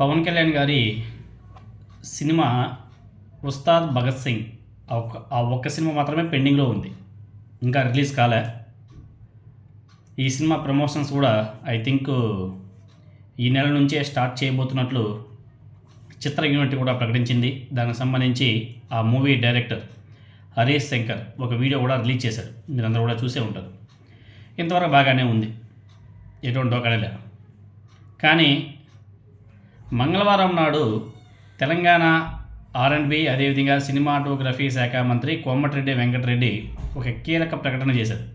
పవన్ కళ్యాణ్ గారి సినిమా ఉస్తాద్ భగత్ సింగ్. ఆ ఒక్క ఆ ఒక్క సినిమా మాత్రమే పెండింగ్లో ఉంది. ఇంకా రిలీజ్ కాలే. ఈ సినిమా ప్రమోషన్స్ కూడా ఐ థింక్ ఈ నెల నుంచే స్టార్ట్ చేయబోతున్నట్లు చిత్ర యూనిట్ కూడా ప్రకటించింది. దానికి సంబంధించి ఆ మూవీ డైరెక్టర్ హరీష్ శంకర్ ఒక వీడియో కూడా రిలీజ్ చేశారు. మీరందరూ కూడా చూసే ఉంటారు. ఇంతవరకు బాగానే ఉంది. ఎటువంటి డోకానే కానీ మంగళవారం నాడు తెలంగాణ ఆర్ అండ్ బి అదేవిధంగా సినిమాటోగ్రఫీ శాఖ మంత్రి కోమటిరెడ్డి వెంకటరెడ్డి ఒక కీలక ప్రకటన చేశారు.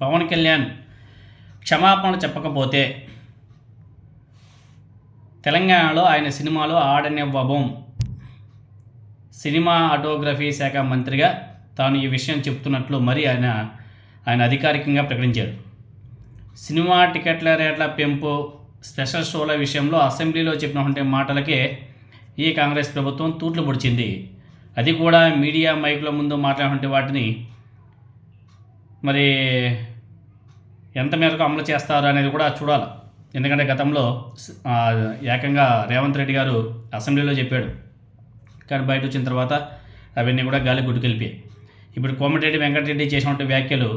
పవన్ కళ్యాణ్ క్షమాపణ చెప్పకపోతే తెలంగాణలో ఆయన సినిమాలో ఆడనివ్వబోం. సినిమా ఆటోగ్రఫీ శాఖ మంత్రిగా తాను ఈ విషయం చెప్తున్నట్లు మరి ఆయన ఆయన అధికారికంగా ప్రకటించారు. సినిమా టికెట్ల రేట్ల పెంపు స్పెషల్ షోల విషయంలో అసెంబ్లీలో చెప్పినటువంటి మాటలకే ఈ కాంగ్రెస్ ప్రభుత్వం తూట్లు పొడిచింది. అది కూడా మీడియా మైకుల ముందు మాట్లాడినటువంటి వాటిని మరి ఎంత మేరకు అమలు చేస్తారు అనేది కూడా చూడాలి. ఎందుకంటే గతంలో ఏకంగా రేవంత్ రెడ్డి గారు అసెంబ్లీలో చెప్పాడు. కానీ బయట వచ్చిన తర్వాత అవన్నీ కూడా గాలి గుడ్డుకెళ్ళిపోయాయి ఇప్పుడు కోమటిరెడ్డి వెంకటరెడ్డి చేసినటువంటి వ్యాఖ్యలు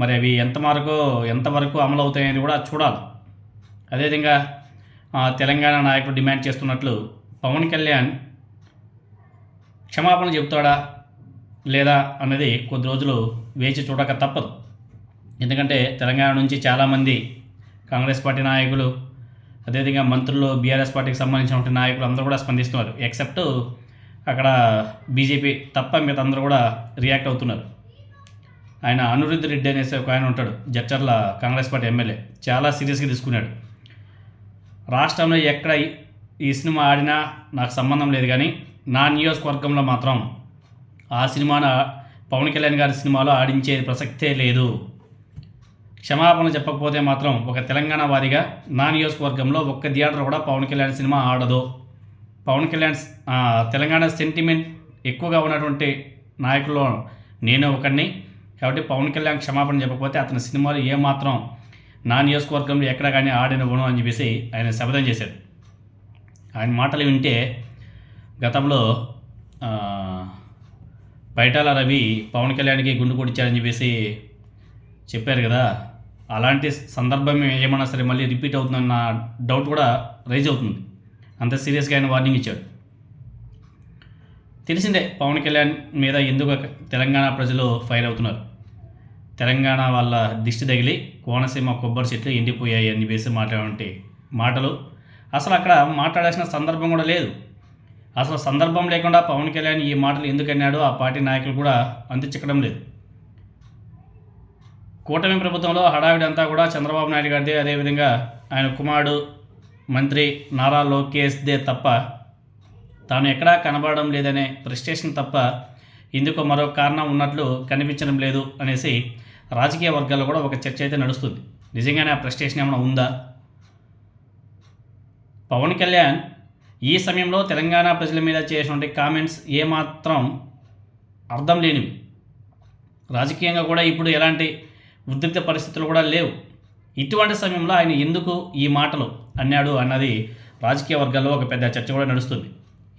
మరి అవి ఎంతవరకు ఎంతవరకు అమలు అవుతాయని కూడా చూడాలి. అదేవిధంగా ఆ, తెలంగాణ నాయకులు డిమాండ్ చేస్తున్నట్లు పవన్ కళ్యాణ్ క్షమాపణ చెప్తాడా లేదా అన్నది కొద్ది రోజులు వేచి చూడక తప్పదు. ఎందుకంటే తెలంగాణ నుంచి చాలామంది కాంగ్రెస్ పార్టీ నాయకులు అదేవిధంగా మంత్రులు బీఆర్ఎస్ పార్టీకి సంబంధించిన నాయకులు అందరూ కూడా స్పందిస్తున్నారు. ఎక్సెప్ట్ అక్కడ బీజేపీ తప్ప మిగతా అందరూ కూడా రియాక్ట్ అవుతున్నారు. ఆయన అనిరుద్ధ్ రెడ్డి అనేసి ఒక ఆయన ఉంటాడు జడ్చర్ల కాంగ్రెస్ పార్టీ ఎమ్మెల్యే. చాలా సీరియస్గా తీసుకున్నాడు. రాష్ట్రంలో ఎక్కడ ఈ- సినిమా ఆడినా నాకు సంబంధం లేదు కానీ నా నియోజకవర్గంలో మాత్రం ఆ సినిమాను పవన్ కళ్యాణ్ గారి సినిమాలో ఆడించే ప్రసక్తే లేదు. క్షమాపణ చెప్పకపోతే మాత్రం ఒక తెలంగాణ వారిగా నా నియోజకవర్గంలో ఒక్క థియేటర్ కూడా పవన్ కళ్యాణ్ సినిమా ఆడదు. పవన్ కళ్యాణ్ తెలంగాణ సెంటిమెంట్ ఎక్కువగా ఉన్నటువంటి నాయకుల్లో నేను ఒకడిని కాబట్టి పవన్ కళ్యాణ్ క్షమాపణ చెప్పకపోతే అతని సినిమాలు ఏమాత్రం నా నియోజకవర్గంలో ఎక్కడ కానీ గుణం అని చెప్పేసి ఆయన శపథం చేశారు. ఆయన మాటలు వింటే గతంలో బయటాల రవి పవన్ కళ్యాణ్కి గుండు కొడిచారని చెప్పేసి చెప్పారు కదా. అలాంటి సందర్భం ఏమన్నా సరే మళ్ళీ రిపీట్ అవుతుందన్న డౌట్ కూడా రైజ్ అవుతుంది. అంత సీరియస్గా ఆయన వార్నింగ్ ఇచ్చాడు. తెలిసిందే పవన్ కళ్యాణ్ మీద ఎందుకు తెలంగాణ ప్రజలు ఫైర్ అవుతున్నారు? తెలంగాణ వాళ్ళ దిష్టి తగిలి కోనసీమ కొబ్బరి చెట్లు ఎండిపోయాయి అని చెప్పేసి మాట్లాడే మాటలు. అసలు అక్కడ మాట్లాడాల్సిన సందర్భం కూడా లేదు. అసలు సందర్భం లేకుండా పవన్ కళ్యాణ్ ఈ మాటలు ఎందుకు అన్నాడో ఆ పార్టీ నాయకులు కూడా అందించడం లేదు. కూటమి ప్రభుత్వంలో హడావిడి అంతా కూడా చంద్రబాబు నాయుడు గారిదే. అదేవిధంగా ఆయన కుమారుడు మంత్రి నారా లోకేష్దే తప్ప తాను ఎక్కడా కనబడడం లేదనే ఫ్రస్ట్రేషన్ తప్ప ఇందుకు మరో కారణం ఉన్నట్లు కనిపించడం లేదు అనేసి రాజకీయ వర్గాల్లో కూడా ఒక చర్చ అయితే నడుస్తుంది. నిజంగానే ఆ ఫ్రస్ట్రేషన్ ఏమైనా ఉందా? పవన్ కళ్యాణ్ ఈ సమయంలో తెలంగాణ ప్రజల మీద చేసినటువంటి కామెంట్స్ ఏమాత్రం అర్థం లేనివి. రాజకీయంగా కూడా ఇప్పుడు ఎలాంటి ఉద్రిక్త పరిస్థితులు కూడా లేవు. ఇటువంటి సమయంలో ఆయన ఎందుకు ఈ మాటలు అన్నాడు అన్నది రాజకీయ వర్గాల్లో ఒక పెద్ద చర్చ కూడా నడుస్తుంది.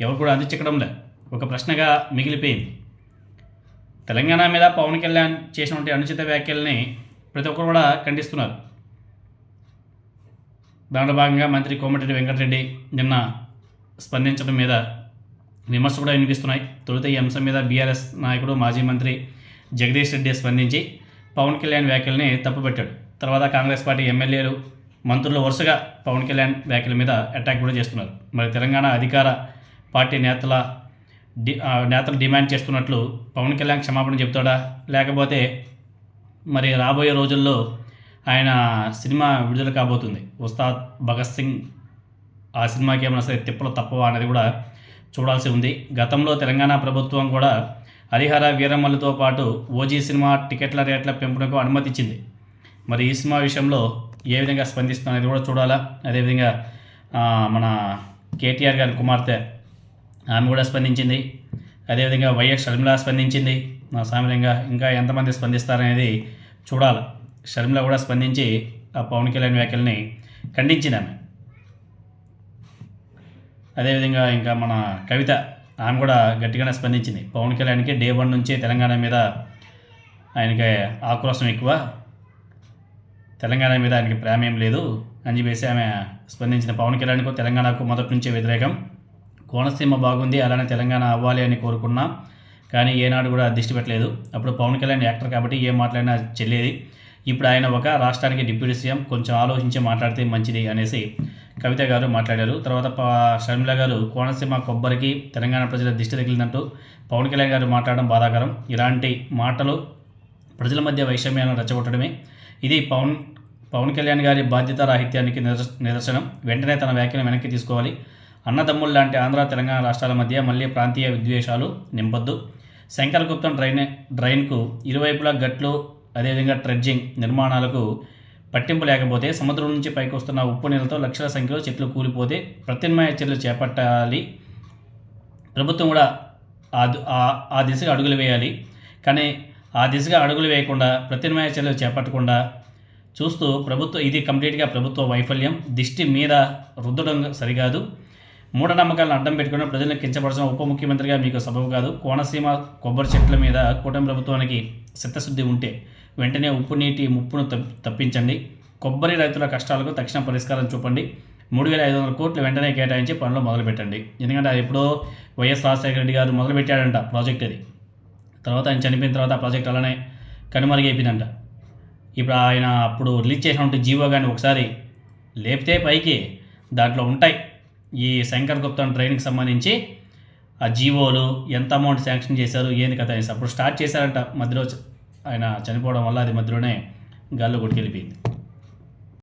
ఎవరు కూడా అందించడం లే ఒక ప్రశ్నగా మిగిలిపోయింది. తెలంగాణ మీద పవన్ కళ్యాణ్ చేసినటువంటి అనుచిత వ్యాఖ్యల్ని ప్రతి ఒక్కరు కూడా ఖండిస్తున్నారు. దాంట్లో భాగంగా మంత్రి కోమటిరెడ్డి వెంకటరెడ్డి నిన్న స్పందించడం మీద విమర్శలు కూడా వినిపిస్తున్నాయి. తొలుత ఈ అంశం మీద బీఆర్ఎస్ నాయకుడు మాజీ మంత్రి జగదీష్ రెడ్డి స్పందించి పవన్ కళ్యాణ్ వ్యాఖ్యల్ని తప్పుపెట్టాడు. తర్వాత కాంగ్రెస్ పార్టీ ఎమ్మెల్యేలు మంత్రులు వరుసగా పవన్ కళ్యాణ్ వ్యాఖ్యల మీద అటాక్ కూడా చేస్తున్నారు. మరి తెలంగాణ అధికార పార్టీ నేతల డి నేతలు డిమాండ్ చేస్తున్నట్లు పవన్ కళ్యాణ్ క్షమాపణ చెప్తాడా లేకపోతే మరి రాబోయే రోజుల్లో ఆయన సినిమా విడుదల కాబోతుంది. ఉస్తాద్ భగత్ సింగ్ ఆ సినిమాకి ఏమైనా సరే తిప్పలు తప్పవా అనేది కూడా చూడాల్సి ఉంది. గతంలో తెలంగాణ ప్రభుత్వం కూడా హరిహర వీరమ్మలతో పాటు ఓజీ సినిమా టికెట్ల రేట్ల పెంపునకు అనుమతిచ్చింది మరి ఈ సినిమా విషయంలో ఏ విధంగా స్పందిస్తుంది అనేది కూడా చూడాలా? అదేవిధంగా మన కేటీఆర్ గారి కుమార్తె ఆమె కూడా స్పందించింది. అదేవిధంగా వైఎస్ షర్మిల స్పందించింది. నా సామ్యంగా ఇంకా ఎంతమంది స్పందిస్తారనేది చూడాలి. షర్మిల కూడా స్పందించి ఆ పవన్ కళ్యాణ్ వ్యాఖ్యల్ని ఖండించింది ఆమె. అదేవిధంగా ఇంకా మన కవిత ఆమె కూడా గట్టిగానే స్పందించింది. పవన్ కళ్యాణ్కి డే వన్ నుంచి తెలంగాణ మీద ఆయనకి ఆక్రోశం ఎక్కువ. తెలంగాణ మీద ఆయనకి ప్రేమ ఏం లేదు అని చెప్పేసి ఆమె స్పందించిన పవన్ కళ్యాణ్కు తెలంగాణకు మొదటి నుంచే వ్యతిరేకం. కోనసీమ బాగుంది అలానే తెలంగాణ అవ్వాలి అని కోరుకున్నా కానీ ఏనాడు కూడా దిష్టి పెట్టలేదు. అప్పుడు పవన్ కళ్యాణ్ యాక్టర్ కాబట్టి ఏం మాట్లాడినా చెల్లేది. ఇప్పుడు ఆయన ఒక రాష్ట్రానికి డిప్యూటీ సీఎం కొంచెం ఆలోచించి మాట్లాడితే మంచిది అనేసి కవిత గారు మాట్లాడారు. తర్వాత షర్మిల గారు కోనసీమ కొబ్బరికి తెలంగాణ ప్రజల దిష్టి తగిలినట్టు పవన్ కళ్యాణ్ గారు మాట్లాడడం బాధాకరం. ఇలాంటి మాటలు ప్రజల మధ్య వైషమ్యాలను రెచ్చగొట్టడమే. ఇది పవన్ పవన్ కళ్యాణ్ గారి బాధ్యత రాహిత్యానికి నిదర్శనం. వెంటనే తన వ్యాఖ్యను వెనక్కి తీసుకోవాలి. అన్నదమ్ములు లాంటి ఆంధ్ర తెలంగాణ రాష్ట్రాల మధ్య మళ్ళీ ప్రాంతీయ విద్వేషాలు నింపొద్దు. శంకరగుప్తం డ్రైన్ డ్రైన్కు ఇరువైపులా గట్లు అదేవిధంగా ట్రెడ్జింగ్ నిర్మాణాలకు పట్టింపు లేకపోతే సముద్రం నుంచి పైకి వస్తున్న ఉప్పు నీళ్ళతో లక్షల సంఖ్యలో చెట్లు కూలిపోతే ప్రత్యామ్నాయ చర్యలు చేపట్టాలి. ప్రభుత్వం కూడా ఆ ఆ- దిశగా అడుగులు వేయాలి. కానీ ఆ దిశగా అడుగులు వేయకుండా ప్రత్యామ్నాయ చర్యలు చేపట్టకుండా చూస్తూ ప్రభుత్వం ఇది కంప్లీట్గా ప్రభుత్వ వైఫల్యం. దిష్టి మీద రుద్దడం సరికాదు. మూఢనమ్మకాలను అడ్డం పెట్టుకుని ప్రజలను కించపరచిన ఉప ముఖ్యమంత్రిగా మీకు సబబు కాదు. కోనసీమ కొబ్బరి చెట్ల మీద కూటమి ప్రభుత్వానికి చిత్తశుద్ధి ఉంటే వెంటనే ఉప్పు నీటి ముప్పును తప్పించండి. కొబ్బరి రైతుల కష్టాలకు తక్షణ పరిష్కారం చూపండి. మూడు వేల ఐదు వందల కోట్లు వెంటనే కేటాయించి పనులు మొదలుపెట్టండి. ఎందుకంటే అది ఎప్పుడో వైఎస్ రాజశేఖర రెడ్డి గారు మొదలుపెట్టాడంట ప్రాజెక్ట్ అది. తర్వాత ఆయన చనిపోయిన తర్వాత ఆ ప్రాజెక్ట్ అలానే కనుమరుగైపోయిందంట. ఇప్పుడు ఆయన అప్పుడు రిలీజ్ చేసినటువంటి జీవో కానీ ఒకసారి లేపితే పైకి దాంట్లో ఉంటాయి. ఈ శంకర్ గుప్తం ట్రైన్కి సంబంధించి ఆ జీవోలు ఎంత అమౌంట్ శాంక్షన్ చేశారు ఏంది కథ అనేసి అప్పుడు స్టార్ట్ చేశారంట. మధ్యలో ఆయన చనిపోవడం వల్ల అది మధ్యలోనే గాల్లో కొట్టుకెళ్ళిపోయింది.